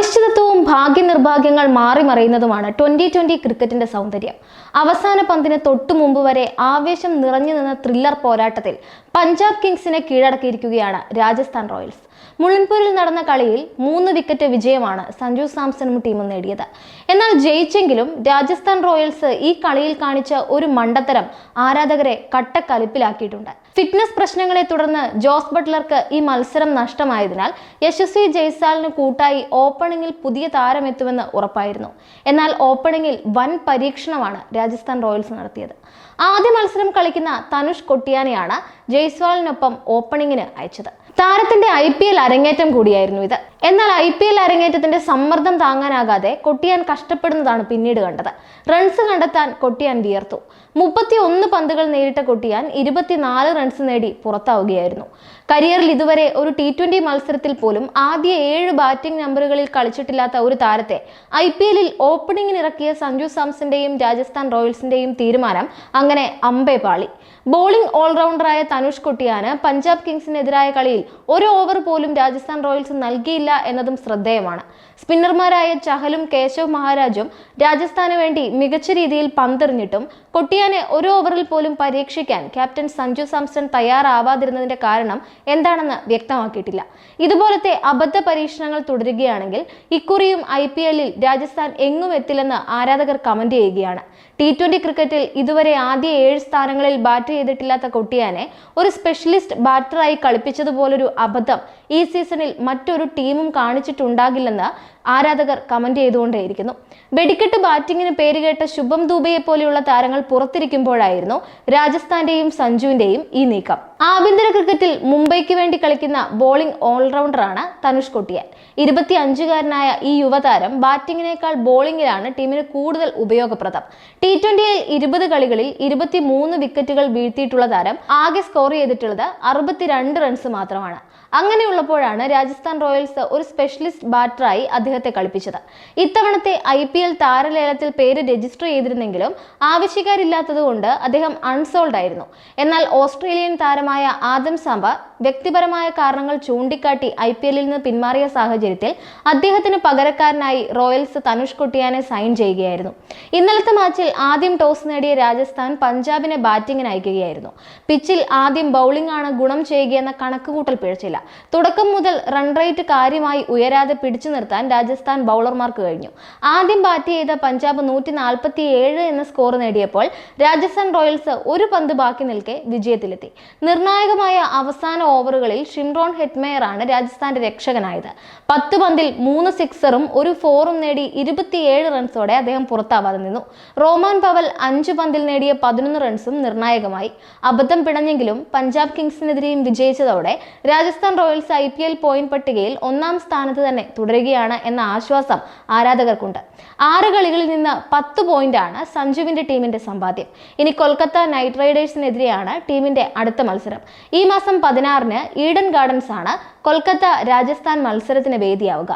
അനിശ്ചിതത്വവും ഭാഗ്യനിർഭാഗ്യങ്ങൾ മാറി മറിയുന്നതുമാണ് twenty twenty ക്രിക്കറ്റിന്റെ സൗന്ദര്യം. അവസാന പന്തിന് തൊട്ടു മുമ്പ് വരെ ആവേശം നിറഞ്ഞു നിന്ന ത്രില്ലർ പോരാട്ടത്തിൽ പഞ്ചാബ് കിങ്സിനെ കീഴടക്കിയിരിക്കുകയാണ് രാജസ്ഥാൻ റോയൽസ്. മുളൻപൂരിൽ നടന്ന കളിയിൽ മൂന്ന് വിക്കറ്റ് വിജയമാണ് സഞ്ജു സാംസണും ടീമും നേടിയത്. എന്നാൽ ജയിച്ചെങ്കിലും രാജസ്ഥാൻ റോയൽസ് ഈ കളിയിൽ കാണിച്ച ഒരു മണ്ടത്തരം ആരാധകരെ കട്ടക്കലിപ്പിലാക്കിയിട്ടുണ്ട്. ഫിറ്റ്നസ് പ്രശ്നങ്ങളെ തുടർന്ന് ജോസ് ബട്ട്ലർക്ക് ഈ മത്സരം നഷ്ടമായതിനാൽ യശസ്വി ജയ്സാലിന് കൂട്ടായി ഓപ്പണിംഗിൽ പുതിയ താരം എത്തുമെന്ന് ഉറപ്പായിരുന്നു. എന്നാൽ ഓപ്പണിംഗിൽ വൻ പരീക്ഷണമാണ് രാജസ്ഥാൻ റോയൽസ് നടത്തിയത്. ആദ്യ മത്സരം കളിക്കുന്ന തനുഷ് കൊട്ടിയാനെയാണ് ജയ്സ്വാളിനൊപ്പം ഓപ്പണിംഗിന് അയച്ചത്. താരത്തിന്റെ ഐ പി എൽ അരങ്ങേറ്റം കൂടിയായിരുന്നു ഇത്. എന്നാൽ ഐ പി എൽ അരങ്ങേറ്റത്തിന്റെ സമ്മർദ്ദം താങ്ങാനാകാതെ കൊട്ടിയാൻ കഷ്ടപ്പെടുന്നതാണ് പിന്നീട് കണ്ടത്. റൺസ് കണ്ടെത്താൻ കൊട്ടിയാൻ വിയർത്തു. മുപ്പത്തി ഒന്ന് പന്തുകൾ നേരിട്ട കൊട്ടിയാൻ ഇരുപത്തിനാല് റൺസ് നേടി പുറത്താവുകയായിരുന്നു. കരിയറിൽ ഇതുവരെ ഒരു ടി ട്വന്റി മത്സരത്തിൽ പോലും ആദ്യ ഏഴ് ബാറ്റിംഗ് നമ്പറുകളിൽ കളിച്ചിട്ടില്ലാത്ത ഒരു താരത്തെ ഐ പി എല്ലിൽ ഓപ്പണിംഗിനിറക്കിയ സഞ്ജു സാംസന്റെയും രാജസ്ഥാൻ റോയൽസിന്റെയും തീരുമാനം അങ്ങനെ അമ്പേ പാളി. ബോളിംഗ് ഓൾറൗണ്ടറായ തനുഷ് കൊട്ടിയാന് പഞ്ചാബ് കിങ്സിനെതിരായ കളിയിൽ ഒരു ഓവർ പോലും രാജസ്ഥാൻ റോയൽസ് നൽകിയില്ല എന്നതും ശ്രദ്ധേയമാണ്. സ്പിന്നർമാരായ ചഹലും കേശവ് മഹാരാജും രാജസ്ഥാന് വേണ്ടി മികച്ച രീതിയിൽ പന്തെറിഞ്ഞിട്ടും കൊട്ടിയാനെ ഒരു ഓവറിൽ പോലും പരീക്ഷിക്കാൻ ക്യാപ്റ്റൻ സഞ്ജു സാംസൺ തയ്യാറാവാതിരുന്നതിന്റെ കാരണം എന്താണെന്ന് വ്യക്തമാക്കിയിട്ടില്ല. ഇതുപോലത്തെ അബദ്ധ പരീക്ഷണങ്ങൾ തുടരുകയാണെങ്കിൽ ഇക്കുറിയും ഐ പി എല്ലിൽ രാജസ്ഥാൻ എങ്ങും എത്തില്ലെന്ന് ആരാധകർ കമന്റ് ചെയ്യുകയാണ്. ടി ക്രിക്കറ്റിൽ ഇതുവരെ ആദ്യ ഏഴ് സ്ഥാനങ്ങളിൽ ബാറ്റ് ചെയ്തിട്ടില്ലാത്ത കൊട്ടിയാനെ ഒരു സ്പെഷ്യലിസ്റ്റ് ബാറ്ററായി കളിപ്പിച്ചതുപോലൊരു അബദ്ധം ഈ സീസണിൽ മറ്റൊരു ടീമും കാണിച്ചിട്ടുണ്ടാകില്ലെന്ന് ആരാധകർ കമന്റ് ചെയ്തുകൊണ്ടേയിരിക്കുന്നു. വെടിക്കെട്ട് ബാറ്റിങ്ങിന് പേരുകേട്ട ശുഭം ദൂബയെ പോലെയുള്ള താരങ്ങൾ പുറത്തിരിക്കുമ്പോഴായിരുന്നു രാജസ്ഥാന്റെയും സഞ്ജുവിന്റെയും ഈ നീക്കം. ആഭ്യന്തര ക്രിക്കറ്റിൽ മുംബൈക്ക് വേണ്ടി കളിക്കുന്ന ബോളിംഗ് ഓൾറൗണ്ടറാണ് തനുഷ് കൊട്ടിയാൽ ഇരുപത്തി അഞ്ചുകാരനായ ഈ യുവതാരം ബാറ്റിങ്ങിനേക്കാൾ ബോളിംഗിലാണ് ടീമിന് കൂടുതൽ ഉപയോഗപ്രദം. ടി ട്വന്റിയിൽ ഇരുപത് കളികളിൽ ഇരുപത്തി മൂന്ന് വിക്കറ്റുകൾ വീഴ്ത്തിയിട്ടുള്ള താരം ആകെ സ്കോർ ചെയ്തിട്ടുള്ളത് അറുപത്തിരണ്ട് റൺസ് മാത്രമാണ്. അങ്ങനെയുള്ളപ്പോഴാണ് രാജസ്ഥാൻ റോയൽസ് ഒരു സ്പെഷ്യലിസ്റ്റ് ബാറ്ററായി അദ്ദേഹത്തെ കളിപ്പിച്ചത്. ഇത്തവണത്തെ ഐ പി എൽ താരലേലത്തിൽ പേര് രജിസ്റ്റർ ചെയ്തിരുന്നെങ്കിലും ആവശ്യക്കാരില്ലാത്തതുകൊണ്ട് അദ്ദേഹം അൺസോൾഡ് ആയിരുന്നു എന്നാൽ ഓസ്ട്രേലിയൻ താരമായ ആദം സാമ്പ വ്യക്തിപരമായ കാരണങ്ങൾ ചൂണ്ടിക്കാട്ടി ഐ പി എല്ലിൽ നിന്ന് പിന്മാറിയ സാഹചര്യത്തിൽ അദ്ദേഹത്തിന് പകരക്കാരനായി റോയൽസ് തനുഷ് കൊട്ടിയാനെ സൈൻ ചെയ്യുകയായിരുന്നു. ഇന്നലത്തെ മാച്ചിൽ ആദ്യം ടോസ് നേടിയ രാജസ്ഥാൻ പഞ്ചാബിനെ ബാറ്റിംഗിന് അയക്കുകയായിരുന്നു. പിച്ചിൽ ആദ്യം ബൗളിംഗ് ആണ് ഗുണം ചെയ്യുകയെന്ന കണക്കുകൂട്ടൽ പിഴച്ചില്ല. തുടക്കം മുതൽ റൺ റേറ്റ് കാര്യമായി ഉയരാതെ പിടിച്ചു നിർത്താൻ രാജസ്ഥാൻ ബൗളർമാർക്ക് കഴിഞ്ഞു. ആദ്യം ബാറ്റ് ചെയ്ത പഞ്ചാബ് നൂറ്റി നാൽപ്പത്തി ഏഴ് എന്ന സ്കോർ നേടിയപ്പോൾ രാജസ്ഥാൻ റോയൽസ് ഒരു പന്ത് ബാക്കി നിൽക്കെ വിജയത്തിലെത്തി. നിർണായകമായ അവസാന ഓവറുകളിൽ ഷിംറോൺ ഹെറ്റ്മെയറാണ് രാജസ്ഥാന്റെ രക്ഷകനായത്. പത്ത് പന്തിൽ മൂന്ന് സിക്സറും ഒരു ഫോറും നേടി ഇരുപത്തിയേഴ് റൺസോടെ അദ്ദേഹം പുറത്താവാതെ നിന്നു. റോമാൻ പവൽ അഞ്ച് പന്തിൽ നേടിയ പതിനൊന്ന് റൺസും നിർണായകമായി. അബദ്ധം പിണഞ്ഞെങ്കിലും പഞ്ചാബ് കിങ്സിനെതിരെയും വിജയിച്ചതോടെ Rajasthan Royals I P L point പട്ടികയിൽ ഒന്നാം സ്ഥാനത്ത് തന്നെ തുടരുകയാണ് എന്ന ആശ്വാസം ആരാധകർക്കുണ്ട്. ആറ് കളികളിൽ നിന്ന് പത്ത് പോയിന്റാണ് സഞ്ജുവിന്റെ ടീമിന്റെ സമ്പാദ്യം. ഇനി കൊൽക്കത്ത നൈറ്റ് റൈഡേഴ്സിനെതിരെയാണ് ടീമിന്റെ അടുത്ത മത്സരം. ഈ മാസം പതിനാറിന് ഈഡൻ ഗാർഡൻസ് ആണ് കൊൽക്കത്ത രാജസ്ഥാൻ മത്സരത്തിന് വേദിയാവുക.